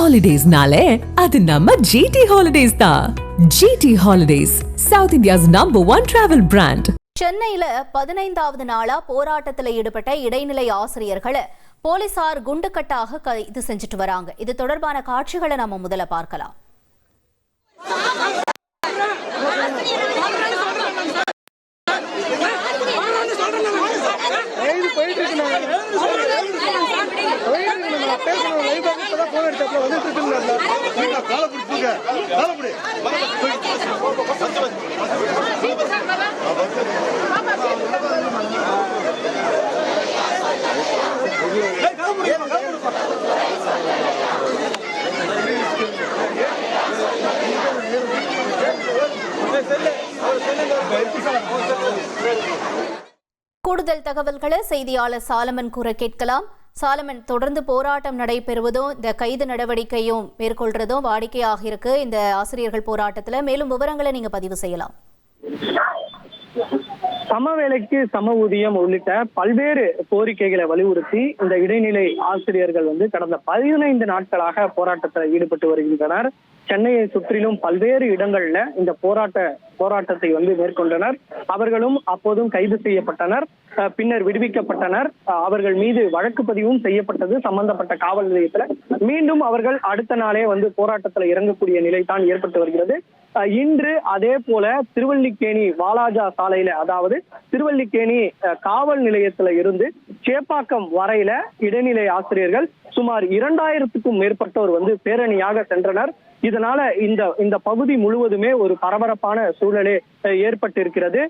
ஹாலிடேஸ்னாலே அது நம்ம ஜிடி ஹாலிடேஸ் தான் G T holidays South India's number one travel brand சென்னையில பதினைந்தாவது நாளா போராட்டத்தில் ஈடுபட்ட இடைநிலை ஆசிரியர்களை போலீசார் குண்டுக்கட்டாக கைது செஞ்சுட்டு வராங்க. இது தொடர்பான காட்சிகளை நம்ம முதல்ல பார்க்கலாம். வந்துட்டு இருக்குங்க பிடி. கூடுதல் தகவல்களை செய்தியாளர் சாலமன் கூற கேட்கலாம். சாலமன் தொடர்ந்து போராட்டம் நடைபெறுவதும் இந்த கைது நடவடிக்கையும் மேற்கொள்றதும் வாடிக்கையாக இருக்கு. இந்த ஆசிரியர்கள் போராட்டத்துல மேலும் விவரங்களை நீங்க பதிவு செய்யலாம். சம வேலைக்கு சம ஊதியம் உள்ளிட்ட பல்வேறு கோரிக்கைகளை வலியுறுத்தி இந்த இடைநிலை ஆசிரியர்கள் வந்து கடந்த பதினைந்து நாட்களாக போராட்டத்தில் ஈடுபட்டு வருகின்றனர். சென்னையை சுற்றிலும் பல்வேறு இடங்கள்ல இந்த போராட்ட போராட்டத்தை வந்து மேற்கொண்டனர். அவர்களும் அப்போதும் கைது செய்யப்பட்டனர். பின்னர் விடுவிக்கப்பட்டனர். அவர்கள் மீது வழக்கு பதிவும் செய்யப்பட்டது. சம்பந்தப்பட்ட காவல் நிலையத்துல மீண்டும் அவர்கள் அடுத்த நாளே வந்து போராட்டத்துல இறங்கக்கூடிய நிலை தான் ஏற்பட்டு வருகிறது. அஹ் இன்று அதே போல திருவல்லிக்கேணி வாலாஜா சாலையில அதாவது திருவல்லிக்கேணி அஹ், காவல் நிலையத்துல இருந்து சேப்பாக்கம் வரையில இடைநிலை ஆசிரியர்கள் சுமார் இரண்டாயிரத்துக்கும் மேற்பட்டோர் வந்து பேரணியாக சென்றனர். இதனால இந்த இந்த பகுதி முழுவதுமே ஒரு பரபரப்பான சூழலே ஏற்பட்டிருக்கிறது.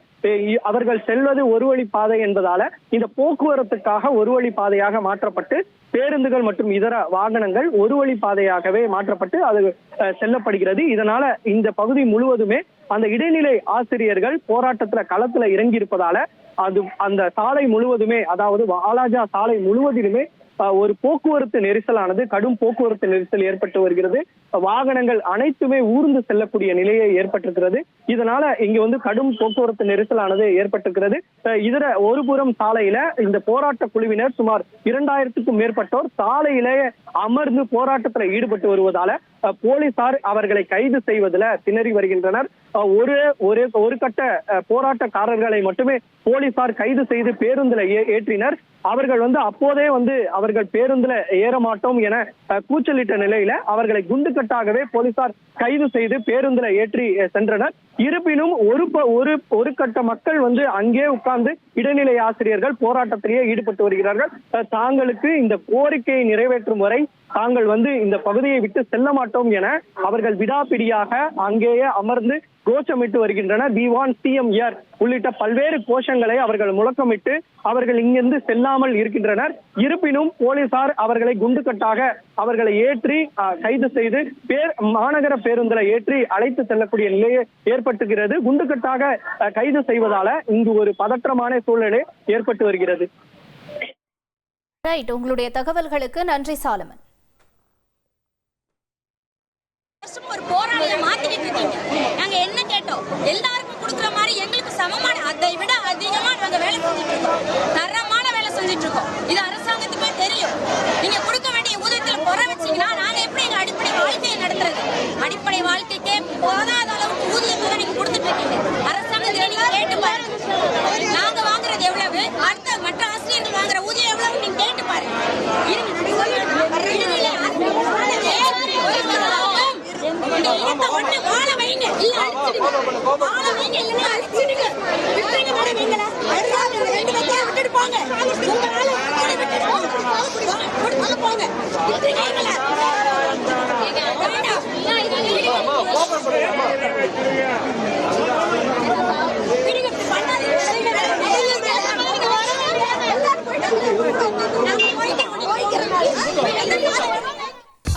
அவர்கள் செல்வது ஒரு வழி பாதை என்பதால இந்த போக்குவரத்துக்காக ஒரு வழி பாதையாக மாற்றப்பட்டு பேருந்துகள் மற்றும் இதர வாகனங்கள் ஒரு வழி பாதையாகவே மாற்றப்பட்டு அது அஹ், செல்லப்படுகிறது. இதனால இந்த பகுதி முழுவதுமே அந்த இடைநிலை ஆசிரியர்கள் போராட்டத்துல களத்துல இறங்கி இருப்பதால அது அந்த சாலை முழுவதுமே அதாவது வாலாஜா சாலை முழுவதிலுமே ஒரு போக்குவரத்து நெரிசலானது கடும் போக்குவரத்து நெரிசல் ஏற்பட்டு வருகிறது. வாகனங்கள் அனைத்துமே ஊர்ந்து செல்லக்கூடிய நிலையை ஏற்பட்டிருக்கிறது. இதனால இங்க வந்து கடும் போக்குவரத்து நெரிசலானது ஏற்பட்டிருக்கிறது. இதர ஒருபுறம் சாலையில இந்த போராட்ட குழுவினர் சுமார் இரண்டாயிரத்துக்கும் மேற்பட்டோர் சாலையிலேயே அமர்ந்து போராட்டத்துல ஈடுபட்டு வருவதால போலீசார் அவர்களை கைது செய்வதில் திணறி வருகின்றனர். ஒரு ஒரு ஒரு கட்ட போராட்டக்காரர்களை மட்டுமே போலீசார் கைது செய்து பேருந்துல ஏ- ஏற்றினர். அவர்கள் வந்து அப்போதே வந்து அவர்கள் பேருந்துல ஏற மாட்டோம் என கூச்சலிட்ட நிலையில அவர்களை குண்டுக்கட்டாகவே போலீசார் கைது செய்து பேருந்துல ஏற்றி சென்றனர். இருப்பினும் ஒரு ஒரு ஒரு கட்ட மக்கள் வந்து அங்கே உட்கார்ந்து இடைநிலை ஆசிரியர்கள் போராட்டத்திலேயே ஈடுபட்டு வருகிறார்கள். தாங்களுக்கு இந்த கோரிக்கையை நிறைவேற்றும் வரை தாங்கள் வந்து இந்த பகுதியை விட்டு செல்ல மாட்டோம் என அவர்கள் விடாப்பிடியாக அங்கேயே அமர்ந்து கோஷமிட்டு வருகின்றனர். வி வான் சிஎம் இயர் உள்ளிட்ட பல்வேறு கோஷங்களை அவர்கள் முழக்கமிட்டு அவர்கள் இங்கிருந்து செல்லாமல் இருக்கின்றனர். இருப்பினும் போலீசார் அவர்களை குண்டுக்கட்டாக அவர்களை ஏற்றி கைது செய்து பேர் மாநகர பேருந்துல ஏற்றி அழைத்து செல்லக்கூடிய நிலையை ஏற்பட்டுகிறது குண்டுக்கட்டாக அஹ், கைது செய்வதால இங்கு ஒரு பதற்றமான சூழ்நிலை ஏற்பட்டு வருகிறது. ரைட் உங்களுடைய தகவல்களுக்கு நன்றி சாலமன். ஒரு போராளியை மாத்திக்கிட்டு இருக்கீங்க. நாங்க என்ன கேட்டோம்? எல்லாருக்கும் கொடுக்குற மாதிரி எங்களுக்கு சமமான அதை விட